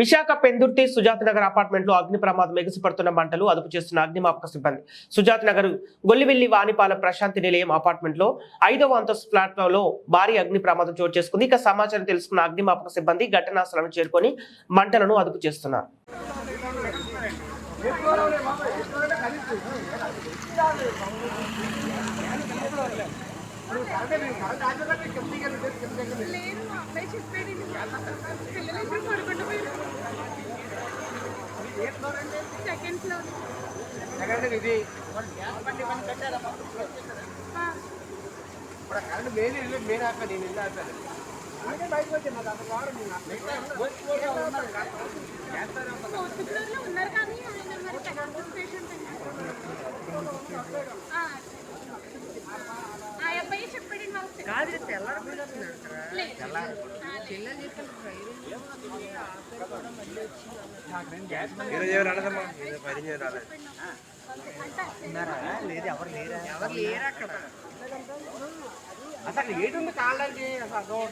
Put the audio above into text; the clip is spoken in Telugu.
విశాఖ పెందుర్తి సుజాత నగర్ అపార్ట్మెంట్లో అగ్ని ప్రమాదం ఎగిసిపడుతున్న మంటలు అదుపు చేస్తున్న అగ్నిమాపక సిబ్బంది. సుజాత నగర్ గొల్లివెల్లి వాణిపాల ప్రశాంతి నిలయం అపార్ట్మెంట్లో ఐదవ అంతస్తు ఫ్లాట్లో భారీ అగ్ని ప్రమాదం చోటు చేసుకుంది. ఇక సమాచారం తెలుసుకున్న అగ్నిమాపక సిబ్బంది ఘటనా స్థలం చేరుకొని మంటలను అదుపు చేస్తున్నారు. లేదు మా అబ్బాయి చెప్పాడు ఇది. ఇప్పుడు కరెంట్ మెయిన్ ఇల్లు మెయిన్ ఆపాను నేను ఇల్లు ఆపాను బయటకు వచ్చాను అంత వారం ఉన్నారు. కానీ కాదు తెల్లారి. ఈరోజు ఎవరు రాలేదమ్మా పది రాలేదు అంటే ఎవరు లేరు అక్కడ అసలు ఏటి కాళ్ళకి అసలు